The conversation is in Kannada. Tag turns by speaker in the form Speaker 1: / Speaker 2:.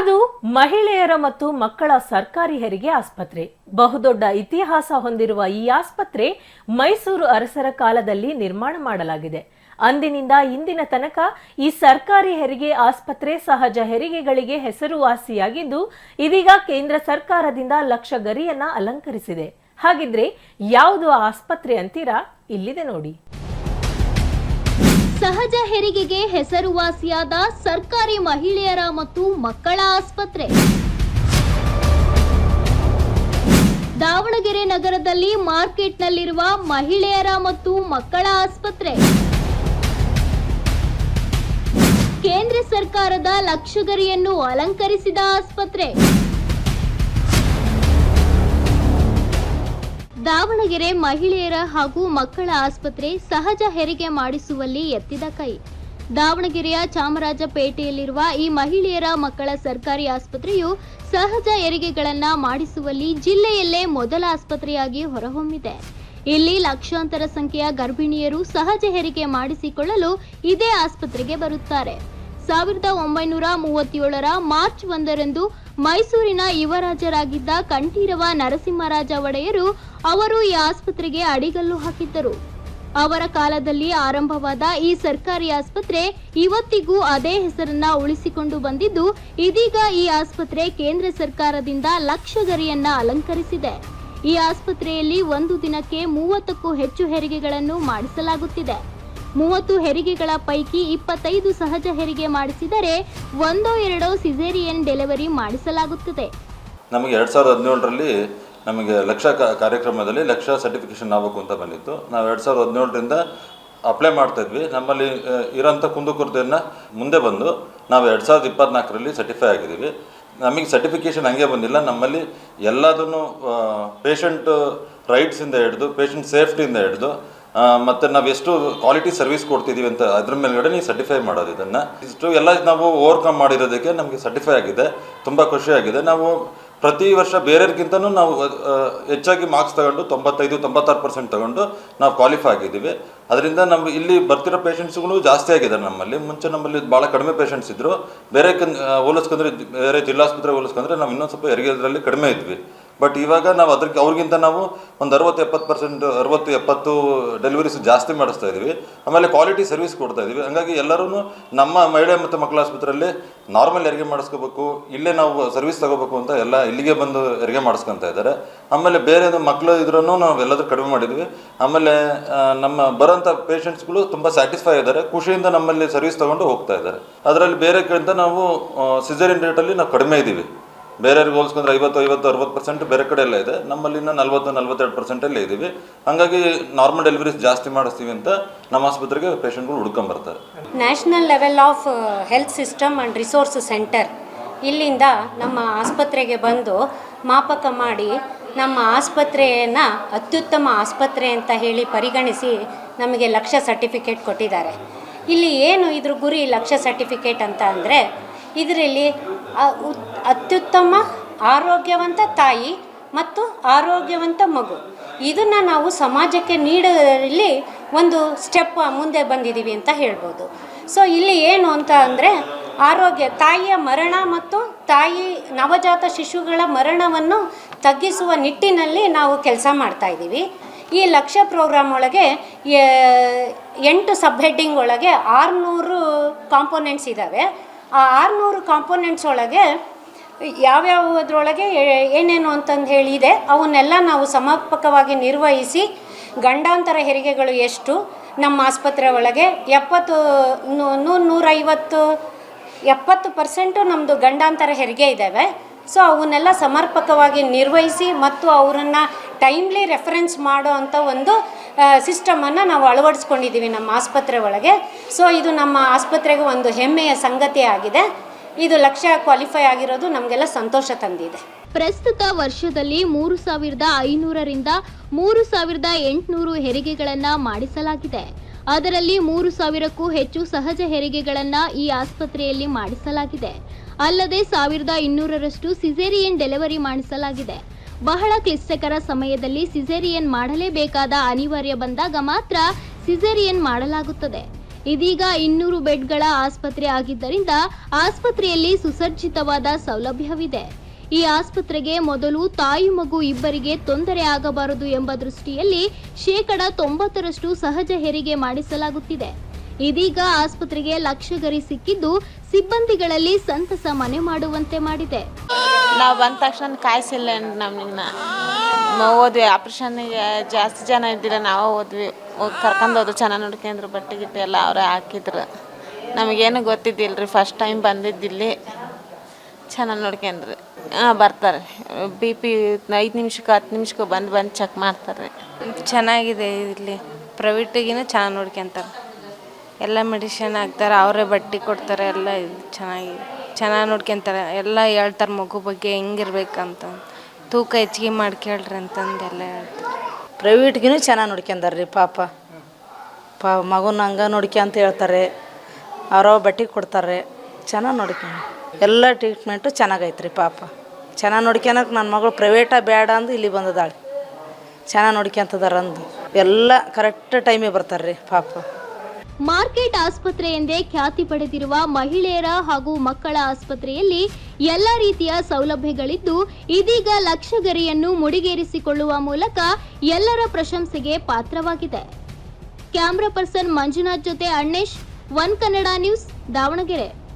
Speaker 1: ಅದು ಮಹಿಳೆಯರ ಮತ್ತು ಮಕ್ಕಳ ಸರ್ಕಾರಿ ಹೆರಿಗೆ ಆಸ್ಪತ್ರೆ. ಬಹುದೊಡ್ಡ ಇತಿಹಾಸ ಹೊಂದಿರುವ ಈ ಆಸ್ಪತ್ರೆ ಮೈಸೂರು ಅರಸರ ಕಾಲದಲ್ಲಿ ನಿರ್ಮಾಣ ಮಾಡಲಾಗಿದೆ. ಅಂದಿನಿಂದ ಇಂದಿನ ತನಕ ಈ ಸರ್ಕಾರಿ ಹೆರಿಗೆ ಆಸ್ಪತ್ರೆ ಸಹಜ ಹೆರಿಗೆಗಳಿಗೆ ಹೆಸರುವಾಸಿಯಾಗಿದ್ದು, ಇದೀಗ ಕೇಂದ್ರ ಸರ್ಕಾರದಿಂದ ಲಕ್ಷ ಗರಿಯನ್ನ ಅಲಂಕರಿಸಿದೆ. ಹಾಗಿದ್ರೆ ಯಾವುದು ಆಸ್ಪತ್ರೆ ಅಂತೀರಾ? ಇಲ್ಲಿದೆ ನೋಡಿ.
Speaker 2: ಸಹಜ ಹೆರಿಗೆಗೆ ಹೆಸರುವಾಸಿಯಾದ ಸರ್ಕಾರಿ ಮಹಿಳೆಯರ ಮತ್ತು ಮಕ್ಕಳ ಆಸ್ಪತ್ರೆ. ದಾವಣಗೆರೆ ನಗರದಲ್ಲಿ ಮಾರ್ಕೆಟ್ನಲ್ಲಿರುವ ಮಹಿಳೆಯರ ಮತ್ತು ಮಕ್ಕಳ ಆಸ್ಪತ್ರೆ. ಕೇಂದ್ರ ಸರ್ಕಾರದ ಲಕ್ಷಗರಿಯನ್ನು ಅಲಂಕರಿಸಿದ ಆಸ್ಪತ್ರೆ. ದಾವಣಗೆರೆ ಮಹಿಳೆಯರ ಹಾಗೂ ಮಕ್ಕಳ ಆಸ್ಪತ್ರೆ ಸಹಜ ಹೆರಿಗೆ ಮಾಡಿಸುವಲ್ಲಿ ಎತ್ತಿದ ಕೈ. ದಾವಣಗೆರೆಯ ಚಾಮರಾಜಪೇಟೆಯಲ್ಲಿರುವ ಈ ಮಹಿಳೆಯರ ಮಕ್ಕಳ ಸರ್ಕಾರಿ ಆಸ್ಪತ್ರೆಯು ಸಹಜ ಹೆರಿಗೆಗಳನ್ನ ಮಾಡಿಸುವಲ್ಲಿ ಜಿಲ್ಲೆಯಲ್ಲೇ ಮೊದಲ ಆಸ್ಪತ್ರೆಯಾಗಿ ಹೊರಹೊಮ್ಮಿದೆ. ಇಲ್ಲಿ ಲಕ್ಷಾಂತರ ಸಂಖ್ಯೆಯ ಗರ್ಭಿಣಿಯರು ಸಹಜ ಹೆರಿಗೆ ಮಾಡಿಸಿಕೊಳ್ಳಲು ಇದೇ ಆಸ್ಪತ್ರೆಗೆ ಬರುತ್ತಾರೆ. ಸಾವಿರದ ಒಂಬೈನೂರ ಮೂವತ್ತೇಳರ ಮಾರ್ಚ್ ಒಂದರಂದು ಮೈಸೂರಿನ ಯುವರಾಜರಾಗಿದ್ದ ಕಂಠೀರವ ನರಸಿಂಹರಾಜ ಒಡೆಯರು ಅವರು ಈ ಆಸ್ಪತ್ರೆಗೆ ಅಡಿಗಲ್ಲು ಹಾಕಿದ್ದರು. ಅವರ ಕಾಲದಲ್ಲಿ ಆರಂಭವಾದ ಈ ಸರ್ಕಾರಿ ಆಸ್ಪತ್ರೆ ಇವತ್ತಿಗೂ ಅದೇ ಹೆಸರನ್ನ ಉಳಿಸಿಕೊಂಡು ಬಂದಿದ್ದು, ಇದೀಗ ಈ ಆಸ್ಪತ್ರೆ ಕೇಂದ್ರ ಸರ್ಕಾರದಿಂದ ಲಕ್ಷ ಗರಿಯನ್ನ ಅಲಂಕರಿಸಿದೆ. ಈ ಆಸ್ಪತ್ರೆಯಲ್ಲಿ ಒಂದು ದಿನಕ್ಕೆ ಮೂವತ್ತಕ್ಕೂ ಹೆಚ್ಚು ಹೆರಿಗೆಗಳನ್ನು ಮಾಡಿಸಲಾಗುತ್ತಿದೆ. ಮೂವತ್ತು ಹೆರಿಗೆಗಳ ಪೈಕಿ ಇಪ್ಪತ್ತೈದು ಸಹಜ ಹೆರಿಗೆ ಮಾಡಿಸಿದರೆ ಒಂದೋ ಎರಡೋ ಸಿಸೇರಿಯನ್ ಡೆಲಿವರಿ ಮಾಡಿಸಲಾಗುತ್ತದೆ.
Speaker 3: ನಮಗೆ ಎರಡು ಸಾವಿರದ ಹದಿನೇಳರಲ್ಲಿ ನಮಗೆ ಲಕ್ಷ ಕಾರ್ಯಕ್ರಮದಲ್ಲಿ ಲಕ್ಷ ಸರ್ಟಿಫಿಕೇಷನ್ ಆಗಬೇಕು ಅಂತ ಬಂದಿತ್ತು. ನಾವು ಎರಡು ಸಾವಿರದ ಹದಿನೇಳರಿಂದ ಅಪ್ಲೈ ಮಾಡ್ತಾ ಇದ್ವಿ. ನಮ್ಮಲ್ಲಿ ಇರೋಂಥ ಕುಂದುಕೊರತೆಯನ್ನು ಮುಂದೆ ಬಂದು ನಾವು ಎರಡು ಸಾವಿರದ ಇಪ್ಪತ್ನಾಲ್ಕರಲ್ಲಿ ಸರ್ಟಿಫೈ ಆಗಿದ್ದೀವಿ. ನಮಗೆ ಸರ್ಟಿಫಿಕೇಷನ್ ಹಂಗೆ ಬಂದಿಲ್ಲ. ನಮ್ಮಲ್ಲಿ ಎಲ್ಲದನ್ನು ಪೇಷಂಟ್ ರೈಟ್ಸಿಂದ ಹಿಡಿದು ಪೇಷಂಟ್ ಸೇಫ್ಟಿಯಿಂದ ಹಿಡಿದು ಮತ್ತು ನಾವು ಎಷ್ಟು ಕ್ವಾಲಿಟಿ ಸರ್ವಿಸ್ ಕೊಡ್ತಿದ್ದೀವಿ ಅಂತ ಅದ್ರ ಮೇಲ್ಗಡೆ ನೀವು ಸರ್ಟಿಫೈ ಮಾಡೋದು ಇದನ್ನು. ಇಷ್ಟು ಎಲ್ಲ ನಾವು ಓವರ್ಕಮ್ ಮಾಡಿರೋದಕ್ಕೆ ನಮಗೆ ಸರ್ಟಿಫೈ ಆಗಿದೆ. ತುಂಬ ಖುಷಿಯಾಗಿದೆ ನಾವು ಪ್ರತಿ ವರ್ಷ ಬೇರೆಯವ್ರಿಗಿಂತನೂ ನಾವು ಹೆಚ್ಚಾಗಿ ಮಾರ್ಕ್ಸ್ ತಗೊಂಡು ತೊಂಬತ್ತೈದು, ತೊಂಬತ್ತಾರು ಪರ್ಸೆಂಟ್ ತಗೊಂಡು ನಾವು ಕ್ವಾಲಿಫೈ ಆಗಿದ್ದೀವಿ. ಅದರಿಂದ ನಮ್ಮ ಇಲ್ಲಿ ಬರ್ತಿರೋ ಪೇಷಂಟ್ಸ್ಗಳು ಜಾಸ್ತಿ ಆಗಿದ್ದಾರೆ ನಮ್ಮಲ್ಲಿ. ಮುಂಚೆ ನಮ್ಮಲ್ಲಿ ಭಾಳ ಕಡಿಮೆ ಪೇಷಂಟ್ಸ್ ಇದ್ದರು ಬೇರೆ ಕನ್ ಹೋಲಿಸ್ಕೊಂಡ್ರೆ, ಬೇರೆ ಜಿಲ್ಲಾಸ್ಪತ್ರೆ ಹೋಲಿಸ್ಕೊಂಡ್ರೆ ನಾವು ಇನ್ನೊಂದು ಸ್ವಲ್ಪ ಹೆರಿಗೆದ್ರಲ್ಲಿ ಕಡಿಮೆ ಇದ್ವಿ. ಬಟ್ ಇವಾಗ ನಾವು ಅದಕ್ಕೆ ಅವ್ರಿಗಿಂತ ನಾವು ಒಂದು ಅರವತ್ತು, ಎಪ್ಪತ್ತು ಪರ್ಸೆಂಟ್ ಅರವತ್ತು, ಎಪ್ಪತ್ತು ಡೆಲಿವರೀಸ್ ಜಾಸ್ತಿ ಮಾಡಿಸ್ತಾ ಇದ್ದೀವಿ ಆಮೇಲೆ ಕ್ವಾಲಿಟಿ ಸರ್ವಿಸ್ ಕೊಡ್ತಾ ಇದ್ದೀವಿ ಹಂಗಾಗಿ ಎಲ್ಲರೂ ನಮ್ಮ ಮಹಿಳೆ ಮತ್ತು ಮಕ್ಕಳ ಆಸ್ಪತ್ರೆಯಲ್ಲಿ ನಾರ್ಮಲ್ ಹೆರಿಗೆ ಮಾಡಿಸ್ಕೋಬೇಕು, ಇಲ್ಲೇ ನಾವು ಸರ್ವಿಸ್ ತಗೋಬೇಕು ಅಂತ ಎಲ್ಲ ಇಲ್ಲಿಗೆ ಬಂದು ಹೆರಿಗೆ ಮಾಡಿಸ್ಕೊತಾ ಇದ್ದಾರೆ. ಆಮೇಲೆ ಬೇರೆ ಮಕ್ಕಳು ಇದ್ರೂ ನಾವು ಎಲ್ಲದರೂ ಕಡಿಮೆ ಮಾಡಿದ್ವಿ. ಆಮೇಲೆ ನಮ್ಮ ಬರೋಂಥ ಪೇಷಂಟ್ಸ್ಗಳು ತುಂಬ ಸ್ಯಾಟಿಸ್ಫೈ ಇದ್ದಾರೆ. ಖುಷಿಯಿಂದ ನಮ್ಮಲ್ಲಿ ಸರ್ವಿಸ್ ತಗೊಂಡು ಹೋಗ್ತಾ ಇದ್ದಾರೆ. ಅದರಲ್ಲಿ ಬೇರೆ ಕಡೆಯಿಂದ ನಾವು ಸಿಜರಿನ್ ರೇಟಲ್ಲಿ ನಾವು ಕಡಿಮೆ ಇದ್ದೀವಿ ಬೇರೆಯವ್ರಿಗೆ ಹೋಲಿಸ್ಕೊಂಡ್ರೆ ಐವತ್ತು ಐವತ್ತು, ಅರವತ್ತು ಪರ್ಸೆಂಟ್ ಬೇರೆ ಕಡೆ ಎಲ್ಲ ಇದೆ. ನಮ್ಮಲ್ಲಿ ಇನ್ನೂ ನಲ್ವತ್ತು, ನಲ್ವತ್ತೆರಡು ಪರ್ಸೆಂಟಲ್ಲೇ ಇದ್ದೀವಿ. ಹಾಗಾಗಿ ನಾರ್ಮಲ್ ಡೆಲಿವರೀಸ್ ಜಾಸ್ತಿ ಮಾಡಿಸ್ತೀವಿ ಅಂತ ನಮ್ಮ ಆಸ್ಪತ್ರೆಗೆ ಪೇಷಂಟ್ಗಳು ಹುಡ್ಕೊಂಬರ್ತಾರೆ
Speaker 4: national level of health system and resource centre ಇಲ್ಲಿಂದ ನಮ್ಮ ಆಸ್ಪತ್ರೆಗೆ ಬಂದು ಮಾಪಕ ಮಾಡಿ ನಮ್ಮ ಆಸ್ಪತ್ರೆಯನ್ನು ಅತ್ಯುತ್ತಮ ಆಸ್ಪತ್ರೆ ಅಂತ ಹೇಳಿ ಪರಿಗಣಿಸಿ ನಮಗೆ ಲಕ್ಷ ಸರ್ಟಿಫಿಕೇಟ್ ಕೊಟ್ಟಿದ್ದಾರೆ. ಇಲ್ಲಿ ಏನು ಇದ್ರ ಗುರಿ ಲಕ್ಷ ಸರ್ಟಿಫಿಕೇಟ್ ಅಂತ ಅಂದರೆ, ಇದರಲ್ಲಿ ಅತ್ಯುತ್ತಮ, ಆರೋಗ್ಯವಂತ ತಾಯಿ ಮತ್ತು ಆರೋಗ್ಯವಂತ ಮಗು. ಇದನ್ನು ನಾವು ಸಮಾಜಕ್ಕೆ ನೀಡೋದರಲ್ಲಿ ಒಂದು ಸ್ಟೆಪ್ ಮುಂದೆ ಬಂದಿದ್ದೀವಿ ಅಂತ ಹೇಳ್ಬೋದು. ಸೊ ಇಲ್ಲಿ ಏನು ಅಂತ ಅಂದರೆ, ಆರೋಗ್ಯ, ತಾಯಿಯ ಮರಣ ಮತ್ತು ತಾಯಿ, ನವಜಾತ ಶಿಶುಗಳ ಮರಣವನ್ನು ತಗ್ಗಿಸುವ ನಿಟ್ಟಿನಲ್ಲಿ ನಾವು ಕೆಲಸ ಮಾಡ್ತಾ ಇದ್ದೀವಿ ಈ ಲಕ್ಷ್ಯ ಪ್ರೋಗ್ರಾಮ್ ಒಳಗೆ ಎಂಟು ಸಬ್ ಹೆಡ್ಡಿಂಗ್ ಒಳಗೆ ಆರುನೂರು ಕಾಂಪೋನೆಂಟ್ಸ್ ಇದ್ದಾವೆ ಆ ಆರುನೂರು ಕಾಂಪೋನೆಂಟ್ಸ್ ಒಳಗೆ ಯಾವ್ಯಾವುದ್ರೊಳಗೆ ಏನೇನು ಅಂತಂದು ಹೇಳಿದೆ, ಅವನ್ನೆಲ್ಲ ನಾವು ಸಮರ್ಪಕವಾಗಿ ನಿರ್ವಹಿಸಿ ಗಂಡಾಂತರ ಹೆರಿಗೆಗಳು ಎಷ್ಟು, ನಮ್ಮ ಆಸ್ಪತ್ರೆ ಒಳಗೆ ಎಪ್ಪತ್ತು ನೂರು ನೂರೈವತ್ತು, ಎಪ್ಪತ್ತು ಪರ್ಸೆಂಟು ನಮ್ಮದು ಗಂಡಾಂತರ ಹೆರಿಗೆ ಇದ್ದಾವೆ ಸೊ ಅವನ್ನೆಲ್ಲ ಸಮರ್ಪಕವಾಗಿ ನಿರ್ವಹಿಸಿ ಮತ್ತು ಅವರನ್ನು ಟೈಮ್ಲಿ ರೆಫರೆನ್ಸ್ ಮಾಡೋ ಅಂಥ ಒಂದು ಸಿಸ್ಟಮನ್ನು ನಾವು ಅಳವಡಿಸ್ಕೊಂಡಿದ್ದೀವಿ ನಮ್ಮ ಆಸ್ಪತ್ರೆ ಒಳಗೆ. ಸೊ ಇದು ನಮ್ಮ ಆಸ್ಪತ್ರೆಗೆ ಒಂದು ಹೆಮ್ಮೆಯ ಸಂಗತಿ ಆಗಿದೆ. ಇದು ಲಕ್ಷ ಕ್ವಾಲಿಫೈ ಆಗಿರೋದು ನಮಗೆಲ್ಲ ಸಂತೋಷ ತಂದಿದೆ.
Speaker 2: ಪ್ರಸ್ತುತ ವರ್ಷದಲ್ಲಿ ಮೂರು ಸಾವಿರದ ಐನೂರರಿಂದ ಮೂರು ಸಾವಿರದ ಎಂಟುನೂರು ಹೆರಿಗೆಗಳನ್ನು ಮಾಡಿಸಲಾಗಿದೆ. ಅದರಲ್ಲಿ ಮೂರು ಸಾವಿರಕ್ಕೂ ಹೆಚ್ಚು ಸಹಜ ಹೆರಿಗೆಗಳನ್ನು ಈ ಆಸ್ಪತ್ರೆಯಲ್ಲಿ ಮಾಡಿಸಲಾಗಿದೆ. ಅಲ್ಲದೆ ಸಾವಿರದ ಇನ್ನೂರರಷ್ಟು ಸಿಸೇರಿಯನ್ ಡೆಲಿವರಿ ಮಾಡಿಸಲಾಗಿದೆ. ಬಹಳ ಕ್ಲಿಷ್ಟಕರ ಸಮಯದಲ್ಲಿ ಸಿಸೇರಿಯನ್ ಮಾಡಲೇಬೇಕಾದ ಅನಿವಾರ್ಯ ಬಂದಾಗ ಮಾತ್ರ ಸಿಸೇರಿಯನ್ ಮಾಡಲಾಗುತ್ತದೆ. ಇದೀಗ ಇನ್ನೂರು ಬೆಡ್ಗಳ ಆಸ್ಪತ್ರೆ ಆಗಿದ್ದರಿಂದ ಆಸ್ಪತ್ರೆಯಲ್ಲಿ ಸುಸಜ್ಜಿತವಾದ ಸೌಲಭ್ಯವಿದೆ. ಈ ಆಸ್ಪತ್ರೆಗೆ ಮೊದಲು ತಾಯಿ ಮಗು ಇಬ್ಬರಿಗೆ ತೊಂದರೆ ಆಗಬಾರದು ಎಂಬ ದೃಷ್ಟಿಯಲ್ಲಿ ಶೇಕಡ ತೊಂಬತ್ತರಷ್ಟು ಸಹಜ ಹೆರಿಗೆ ಮಾಡಿಸಲಾಗುತ್ತಿದೆ. ಇದೀಗ ಆಸ್ಪತ್ರೆಗೆ ಲಕ್ಷಗರಿ ಸಿಕ್ಕಿದ್ದು ಸಿಬ್ಬಂದಿಗಳಲ್ಲಿ ಸಂತಸ ಮನೆ ಮಾಡುವಂತೆ ಮಾಡಿದೆ.
Speaker 5: ನಾವು ಬಂದ ತಕ್ಷಣ ಕಾಯಿಸಿಲ್ಲ ನಾವು ಹೋದ್ವಿ ಆಪ್ರೇಷನ್ಗೆ ಜಾಸ್ತಿ ಜನ ಇದ್ದಿಲ್ಲ, ನಾವು ಹೋದ್ವಿ. ಹೋಗಿ ಕರ್ಕೊಂಡು ಹೋದ್ರು ಚೆನ್ನಾಗಿ ನೋಡ್ಕೊಂಡ್ರು, ಬಟ್ಟೆ ಗಿಟ್ಟೆ ಎಲ್ಲ ಅವರೇ ಹಾಕಿದ್ರು. ನಮಗೇನು ಗೊತ್ತಿದ್ದಿಲ್ಲ ರೀ ಫಸ್ಟ್ ಟೈಮ್ ಬಂದಿದ್ದಿಲ್ಲಿ ಚೆನ್ನಾಗಿ ನೋಡ್ಕೊಂಡ್ರಿ. ಹಾಂ, ಬರ್ತಾರೆ. ಬಿ ಪಿ ಐದು ನಿಮಿಷಕ್ಕೆ, ಹತ್ತು ನಿಮಿಷಕ್ಕೆ ಬಂದು ಬಂದು ಚೆಕ್ ಮಾಡ್ತಾರೆ.
Speaker 6: ಚೆನ್ನಾಗಿದೆ ಇಲ್ಲಿ. ಪ್ರೈವೇಟಿಗಿನ ಚೆನ್ನಾಗಿ ನೋಡ್ಕೊಂತಾರೆ. ಎಲ್ಲ ಮೆಡಿಷನ್ ಹಾಕ್ತಾರೆ, ಅವರೇ ಬಟ್ಟೆ ಕೊಡ್ತಾರೆ, ಎಲ್ಲ ಇದು ಚೆನ್ನಾಗಿ ಚೆನ್ನಾಗಿ ನೋಡ್ಕೊಂತಾರೆ. ಎಲ್ಲ ಹೇಳ್ತಾರೆ ಮಗು ಬಗ್ಗೆ ಹೆಂಗಿರ್ಬೇಕಂತ. ತೂಕ ಹೆಚ್ಚಿಗೆ ಮಾಡ್ಕೇಳ್ರಿ ಅಂತಂದು ಎಲ್ಲ ಹೇಳ್ತಾರೆ.
Speaker 7: ಪ್ರೈವೇಟ್ಗಿನೂ ಚೆನ್ನಾಗಿ ನೋಡ್ಕೊಂತಾರೆ ರೀ ಪಾಪ. ಪಾ, ಮಗುನ ಹಂಗೆ ನೋಡ್ಕೊಂತ ಹೇಳ್ತಾರೆ. ಅವರವ ಬಟ್ಟೆ ಕೊಡ್ತಾರೆ. ಚೆನ್ನಾಗಿ ನೋಡ್ಕೊಂಡು. ಎಲ್ಲ ಟ್ರೀಟ್ಮೆಂಟು ಚೆನ್ನಾಗೈತೆ ರೀ ಪಾಪ. ಚೆನ್ನಾಗಿ ನೋಡ್ಕೊಳಕ್ಕೆ ನನ್ನ ಮಗಳು ಪ್ರೈವೇಟ ಬೇಡ ಅಂದು ಇಲ್ಲಿ ಬಂದದಾಳೆ. ಚೆನ್ನಾಗಿ ನೋಡ್ಕೊಂತದಾರಂದು. ಎಲ್ಲ ಕರೆಕ್ಟ್ ಟೈಮಿಗೆ ಬರ್ತಾರೆ ರೀ ಪಾಪ.
Speaker 2: ಮಾರ್ಕೆಟ್ ಆಸ್ಪತ್ರೆ ಎಂದೇ ಖ್ಯಾತಿ ಪಡೆದಿರುವ ಮಹಿಳೆಯರ ಹಾಗೂ ಮಕ್ಕಳ ಆಸ್ಪತ್ರೆಯಲ್ಲಿ ಎಲ್ಲ ರೀತಿಯ ಸೌಲಭ್ಯಗಳಿದ್ದು, ಇದೀಗ ಲಕ್ಷ ಗರಿಯನ್ನು ಮುಡಿಗೇರಿಸಿಕೊಳ್ಳುವ ಮೂಲಕ ಎಲ್ಲರ ಪ್ರಶಂಸೆಗೆ ಪಾತ್ರವಾಗಿದೆ. ಕ್ಯಾಮ್ರಾ ಪರ್ಸನ್ ಮಂಜುನಾಥ್ ಜೊತೆ ಅಣ್ಣೇಶ್, ಒನ್ ಕನ್ನಡ ನ್ಯೂಸ್ ದಾವಣಗೆರೆ.